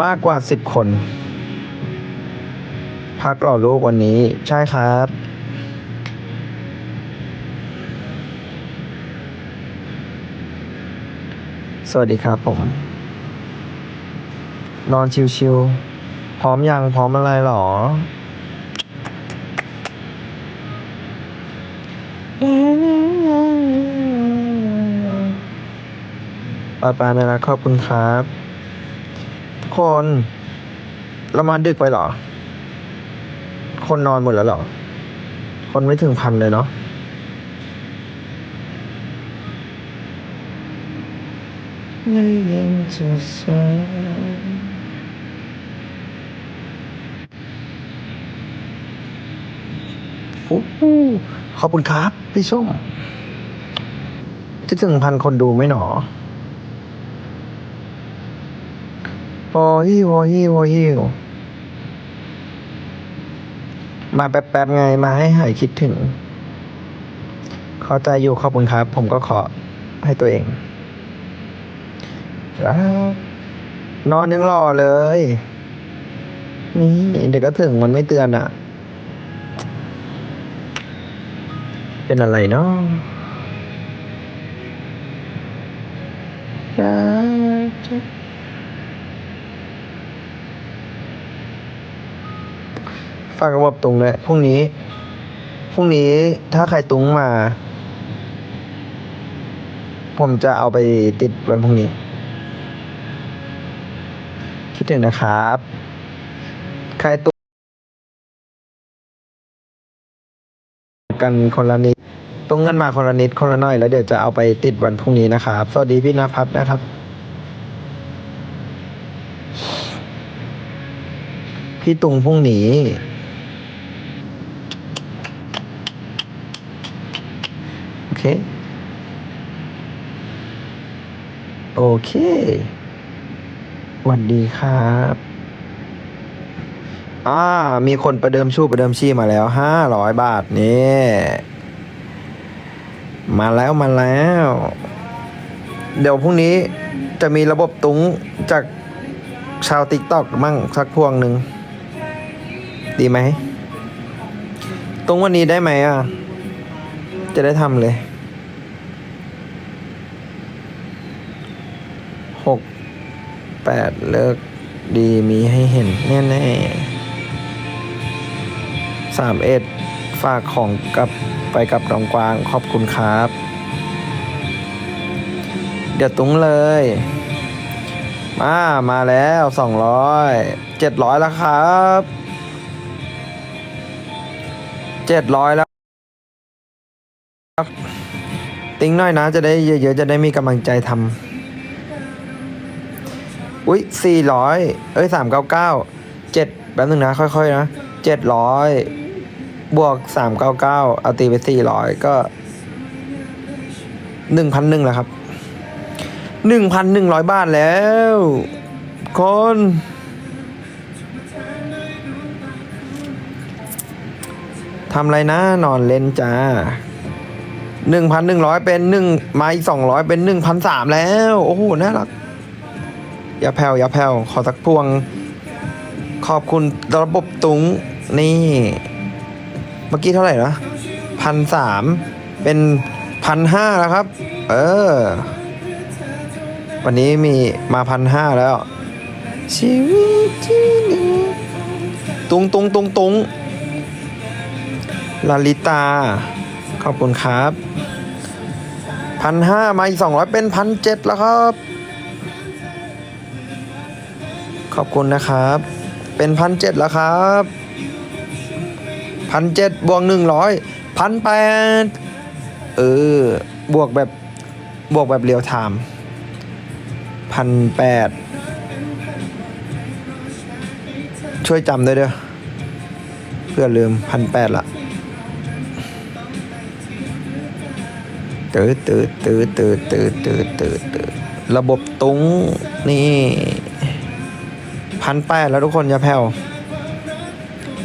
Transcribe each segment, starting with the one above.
มากกว่าสิบคน พักรอลูกวันนี้ใช่ครับ สวัสดีครับผม นอนชิวๆพร้อมยังพร้อมอะไรหรอปาปานะนะขอบคุณครับ คน เรามาดึกไปเหรอ คนนอนหมดแล้วเหรอ คนไม่ถึงพันเลยเนาะไม่ยังจะสายโอ้โหขอบคุณครับ พี่ส้มจะถึงพันคนดูไหมหนอ วอฮิววอฮิววอฮิวมาแป๊บๆไงมาให้หายคิดถึง เข้าใจอยู่ขอบคุณครับ ผมก็ขอให้ตัวเองนอนยังรอเลย นี่เดี๋ยวก็ถึงมันไม่เตือนอะ เป็นอะไรเนาะอยากจะ ฝากระบบตุงเลยพรุ่งนี้ พรุ่งนี้ถ้าใครตุงมา ผมจะเอาไปติดวันพรุ่งนี้ คิดถึงนะครับ ใครตุงกันคนละนิดตุงกันมาคนละนิดคนละหน้อย แล้วเดี๋ยวจะเอาไปติดวันพรุ่งนี้นะครับ สวัสดีพี่นภัสนะครับพี่ตุงพรุ่งนี้ โอ เคโอเคสวัสดีครับ อ่า มีคนประเดิมชูประเดิมชีมาแล้วห้าร้อยบาทนี่มาแล้วมาแล้ว เดี๋ยวพรุ่งนี้จะมีระบบตุ้งจากชาวติ๊กตอกมั่งสักพวงหนึ่ง ดีไหมตรงวันนี้ได้ไหมอะ จะได้ทำเลย หกแปดเลิกดีมีให้เห็นแน่แน่สามเอ็ดฝากของกับไปกับน้องกวางขอบคุณครับ เดี๋ยวตุ้งเลย มามาแล้วสองร้อยเจ็ดร้อยแล้วครับเจ็ดร้อยแล้วครับ ติ้งหน่อยนะจะได้เยอะๆจะได้มีกำลังใจทำ อุ้ยสี่ร้อยเอ้ยสามเก้าเก้าเจ็ดแป๊บนึงนะ ค่อยๆนะเจ็ดร้อยบวกสามเก้าเก้าเอาตีไปสี่ร้อยก็หนึ่งพันหนึ่งแล้วครับหนึ่งพันหนึ่งร้อยบาทแล้ว คนทำไรนะนอนเล่นจ้าหนึ่งพันหนึ่งร้อยเป็นหนึ่งไม้สองร้อยเป็นหนึ่งพันสามแล้ว โอ้โห น่ารัก อย่าแผ่วอย่าแผ่วขอสักพวง ขอบคุณระบบตุงนี่ เมื่อกี้เท่าไหร่นะพันสามเป็นพันห้าแล้วครับ เออ วันนี้มีมาพันห้าแล้ว ชีวิตที่นี้ตุงตุงตุงตุงลาลิตา ขอบคุณครับพันห้ามาอีกสองร้อยเป็นพันเจ็ดแล้วครับ ขอบคุณนะครับ เป็นพันเจ็ดแล้วครับพันเจ็ดบวกหนึ่งร้อยพันแปดเออบวกแบบบวกแบบเรียวไทม์พันแปดช่วยจำด้วยเด้อเพื่อลืมพันแปดละตืดตืดตืดตืดตืดตืดตืดระบบตุ้งนี่ พันแปดแล้วทุกคนอย่าแผ่ว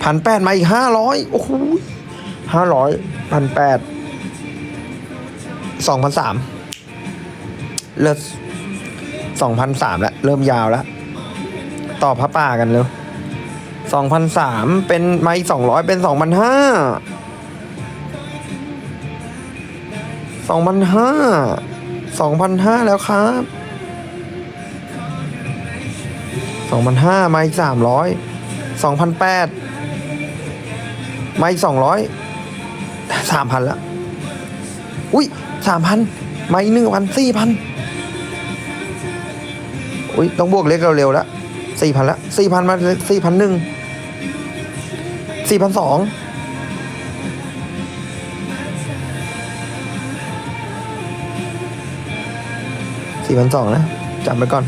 พันแปดมาอีกห้าร้อยโอ้โหห้าร้อยพันแปดสองพันสามเลิศสองพันสามแล้ว เริ่มยาวแล้ว ต่อพระป่ากันเร็วสองพันสามเป็นไม้สองร้อยเป็นสองพันห้าสองพันห้าสองพันห้าแล้วครับ สองพันห้าไม้สามร้อยสองพันแปดไม้สองร้อยสามพันล้วอุ้ยสามพันไม้หนึ่งพันสี่พันอุ้ยต้องบวกเลขเร็วๆแล้วสี่พันละสี่พันมาสี่พันหนึ่งสี่พันสองสี่พันสองนะจำไปก่อน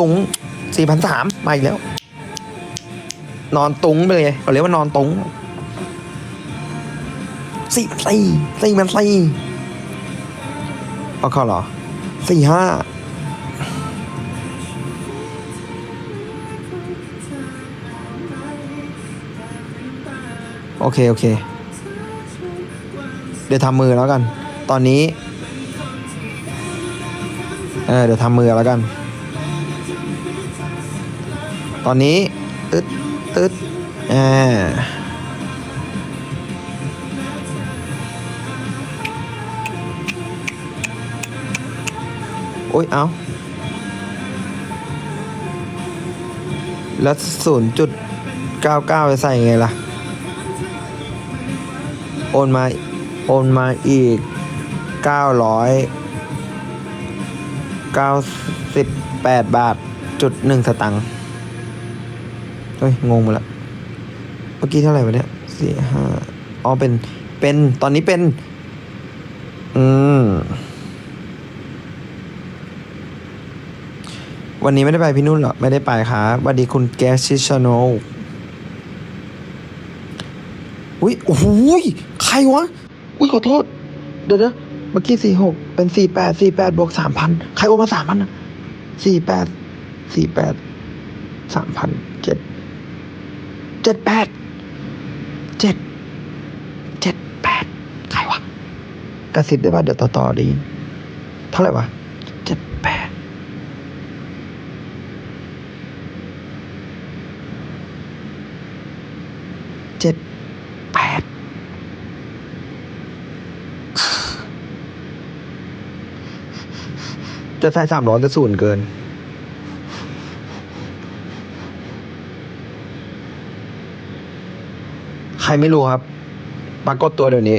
ตุงสี่พันสามมาอีกแล้ว นอนตุงไปเลยเขาเรียกว่านอนตุงสี่สี่สี่มันสี่เอาเข้าเหรอสี่ห้าโอเค โอเค เดี๋ยวทำมือแล้วกัน ตอนนี้ เออ เดี๋ยวทำมือแล้วกัน ตอนนี้ตึ๊ดตึ๊ดอ่าโอ้ยเอาแล้วศูนย์จุดเก้าเก้าไปใส่ไงล่ะ โอนมา โอนมาอีกเก้าร้อยเก้าสิบแปดบาทจุดหนึ่งสตังค์ เฮ้ย งงหมดละ เมื่อกี้เท่าไหร่วะเนี่ยสี่ห้าอ๋อเป็น เป็น ตอนนี้เป็น อืม วันนี้ไม่ได้ไปพี่นุ่นเหรอ ไม่ได้ไปครับสวัสดีคุณแกสชิชโนอุ้ย โอ้โหยใครวะ อุ้ย ขอโทษ เดี๋ยวนะเมื่อกี้สี่หกเป็นสี่แปดสี่แปดบวกสามพันใครโอนมาสามพันนะสี่แปดสี่แปดสามพันเจ็ด เจ็ดแปดเจ็ดเจ็ดแปดใครวะกระซิบได้ป่ะเดี๋ยวต่อต่อๆไดีเท่าไหร่วะเจ็ดแปดเจ็ดแปดจะใส่สามร้อยจะศูนย์เกิน ใครไม่รู้ครับ ปรากฏตัวเดี๋ยวนี้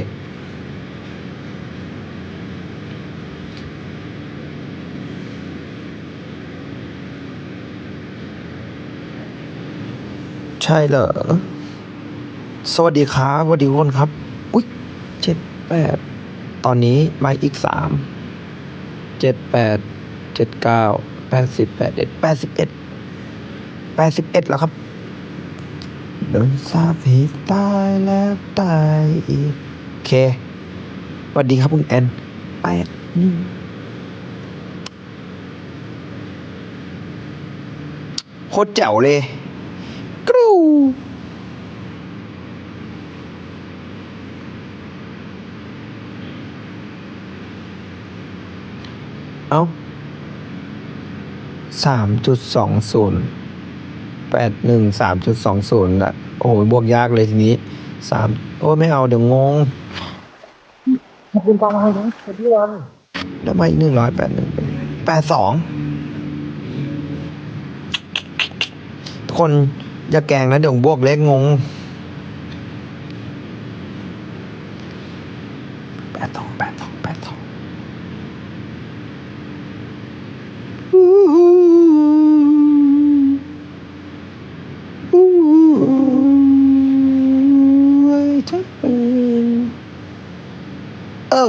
ใช่เหรอ สวัสดีครับสวัสดีทุกคนครับ อุ๊ยเจ็ดแปดตอนนี้มาอีกสามเจ็ดแปดเจ็ดเก้าแปดสิบแปดเอ็ดแปดสิบเอ็ดแปดสิบเอ็ดแล้วครับ โดนสาปให้ตายแล้วตายอีก โอเคสวัสดีครับคุณแอนแปดนี่โคตรแจ๋วเลยกรูเอาสามจุดสองศูนย์ แปดหนึ่งสามจุดสองศูนย์ละโอ้โหบวกยากเลยทีนี้สามโอ้ยไม่เอาเดี๋ยวงงขอบคุณตามมาครับพี่วันแล้วมาอีกหนึ่งร้อยแปดหนึ่งเป็นแปดสองทุกคนอย่าแกล้งนะเดี๋ยวบวกเลขงงแปดสองแปดสองแปดสองโอ้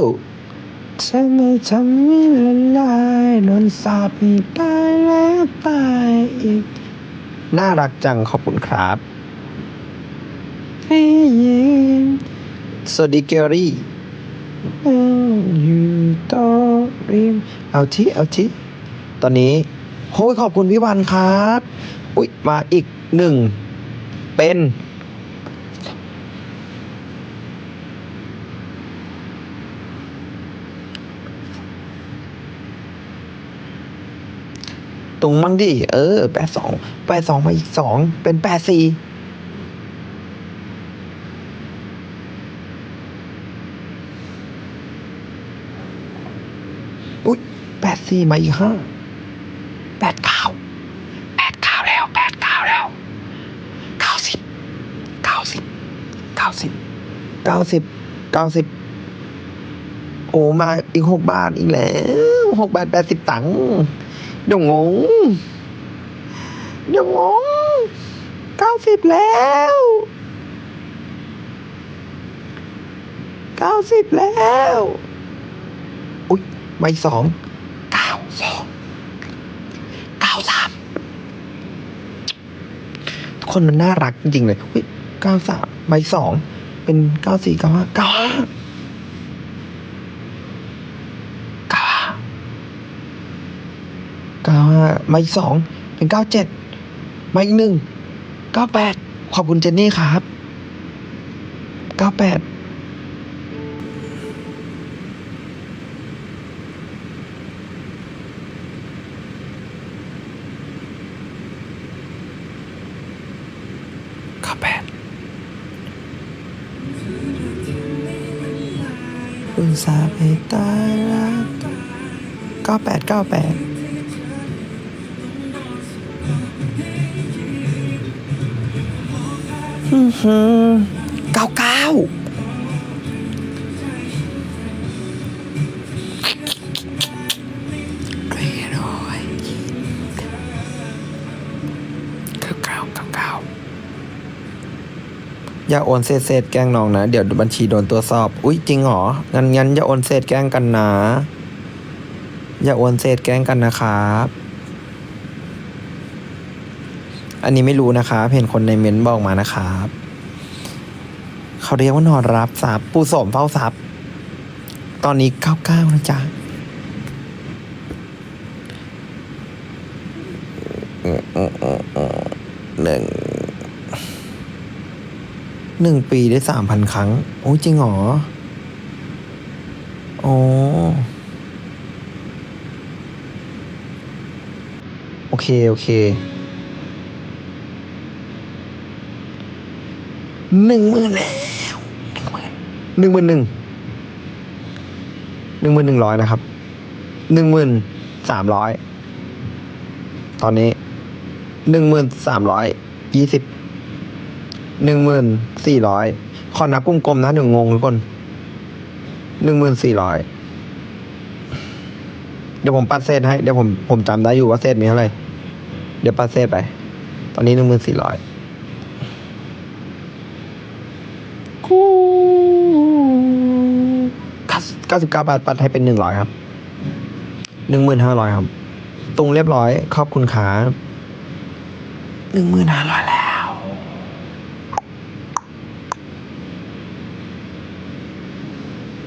ทำไมทำไม่ ละลายโดนสาปให้ตายแล้วตายอีก น่ารักจังขอบคุณครับให้ยินสวัสดีเกลลี่อยู่ต่อริมเอาที่เอาที่ตอนนี้โอ้ยขอบคุณพี่วันครับ อุ๊ย มาอีกหนึ่ง เป็น ตรงมั่งดิ เออแปดสองแปดสองมาอีกสองเป็นแปดสี่อุ้ยแปดสี่มาอีกห้าแปดเก้าแปดเก้าแล้วแปดเก้าแล้วเก้าสิบเก้าสิบเก้าสิบเก้าสิบเก้าสิบโอ้มาอีกหกบาทอีกแล้วหกบาทแปดสิบตังค์ เดี๋ยวงงเดี๋ยวงงเก้าสิบแล้วเก้าสิบแล้ว อุ๊ยไม่สองเก้าสองเก้าสามคนมันน่ารักจริงๆเลยอุ๊ยเก้าสามใบสองเป็นเก้าสี่เก้าห้าเก้าห้าเก้าห้า เก้าห้าใบสองเป็นเก้าเจ็ดใบอีกหนึ่งเก้าแปดขอบคุณเจนนี่ครับเก้าแปดข้าแปดอุตส่าไปตายรักเก้าแปดเก้าแปด เก้าเก้าเรียร้อยเก้าเก้าเก้าเก้าอย่าโอนเศษเศษแกล้งน้องนะ เดี๋ยวบัญชีโดนตรวสอบ อุ้ยจริงเหรอ งั้นงั้นอย่าโอนเศษแกล้งกันนะ อย่าโอนเศษแกล้งกันนะครับ อันนี้ไม่รู้นะครับเห็นคนในเม้นต์บอกมานะครับ เขาเรียกว่านอนรับทรัพย์ปูสมเฝ้าทรัพย์ตอนนี้เก้าเก้านะจ๊ะหนึ่งหนึ่งปีได้สามพันครั้ง โอ้จริงเหรอโอ้โอเค โอเค หนึ่งหมื่นแล้วหนึ่งหมื่นหนึ่งหนึ่งหมื่นหนึ่งร้อยนะครับหนึ่งหมื่นสามร้อยตอนนี้หนึ่งหมื่นสามร้อยยี่สิบหนึ่งหมื่นสี่ร้อยขอนับกลมๆนะเดี๋ยวงงทุกคนหนึ่งหมื่นสี่ร้อยเดี๋ยวผมปัดเศษให้ เดี๋ยวผมผมจำได้อยู่ว่าเศษมีเท่าไหร่เดี๋ยวปัดเศษไป ตอนนี้หนึ่งหมื่นสี่ร้อย 99 บาทปัดให้เป็น 100 ครับ 1,500 ครับ ตรงเรียบร้อยขอบคุณขา1,500 แล้ว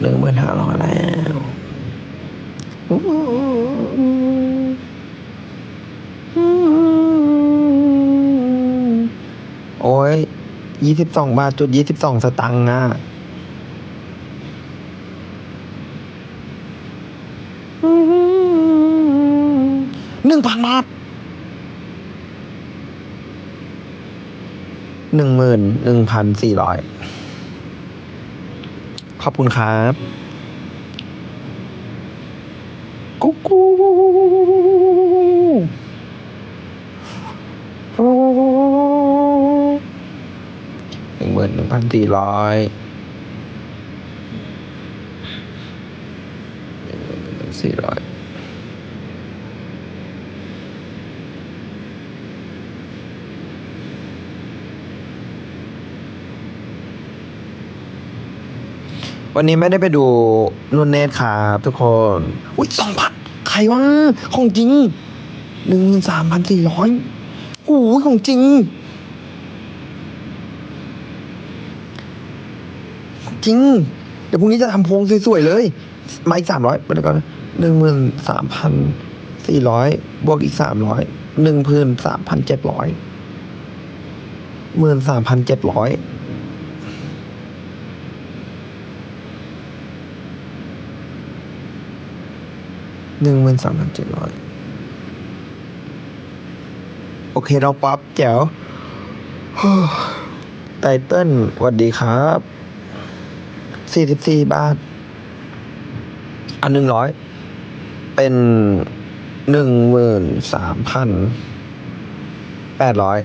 หนึ่งหมื่นห้าร้อยแล้วโอ้ยยี่สิบสองบาทจุด 22 สตังค์อะ หนึ่งพันบาทหนึ่งหมื่นหนึ่งพันสี่ร้อยขอบคุณครับกุ๊กกูหนึ่งหมื่นหนึ่งพันสี่ร้อยหนึ่งหมื่นหนึ่งพันสี่ร้อย วันนี้ไม่ได้ไปดูนุ่นเนตครับทุกคน อุ้ยสองพันใครวะของจริงหนึ่งสามพันสี่ร้อยโอ้ยของจริง จริง เดี๋ยวพรุ่งนี้จะทำพวงสวยๆเลยมาอีกสามร้อยไปแล้วกันหนึ่งหมื่นสามพันสี่ร้อยบวกอีกสามร้อยหนึ่งพันสามพันเจ็ดร้อยหมื่นสามพันเจ็ดร้อย หนึ่งหมื่นสามพันเจ็ดร้อยโอเคเราป๊อปแจ๋วไตเติ้ลสวัสดีครับสี่สิบสี่บาท อันหนึ่งร้อย เป็นหนึ่งหมื่นสามพันแปดร้อย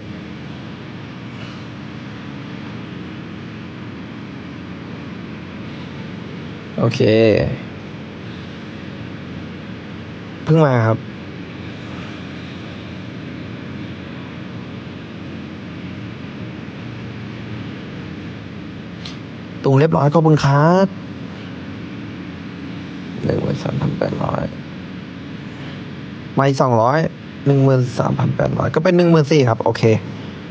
โอเค เพิ่งมาครับ ตุงเรียบร้อยขอบคุณครับหนึ่งหมื่นสามพันแปดร้อยไม่สองร้อยหนึ่งหมื่นสามพันแปดร้อยก็เป็นหนึ่งหมื่นสี่ครับ โอเค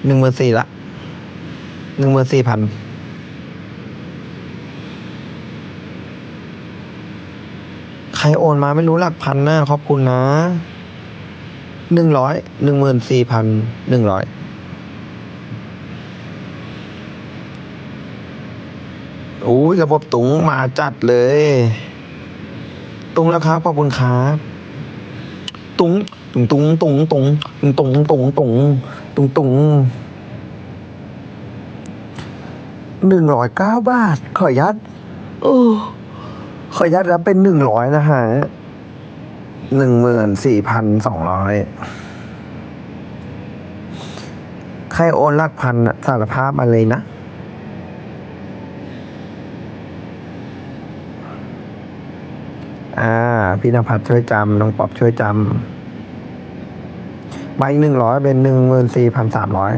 หนึ่งหมื่นสี่ละหนึ่งหมื่นสี่พัน ใครโอนมาไม่รู้หลักพันนะขอบคุณนะหนึ่งร้อยหนึ่งหมื่นสี่พันหนึ่งร้อยโอ้ยระบบตุงมาจัดเลย ตุงแล้วครับขอบคุณครับตุงตุงตุงตุงตุงตุงตุงตุงตุงตุงหนึ่งร้อยเก้าบาท ขอยัดโอ้ ขอยัดแล้วเป็นหนึ่งร้อยนะฮะหนึ่งหมื่นสี่พันสองร้อยใครโอนหลักพันสารภาพมาเลยนะอ่าพี่นภัสช่วยจำน้องป๊อบช่วยจำใบหนึ่งร้อยเป็นหนึ่งหมื่นสี่พันสามร้อย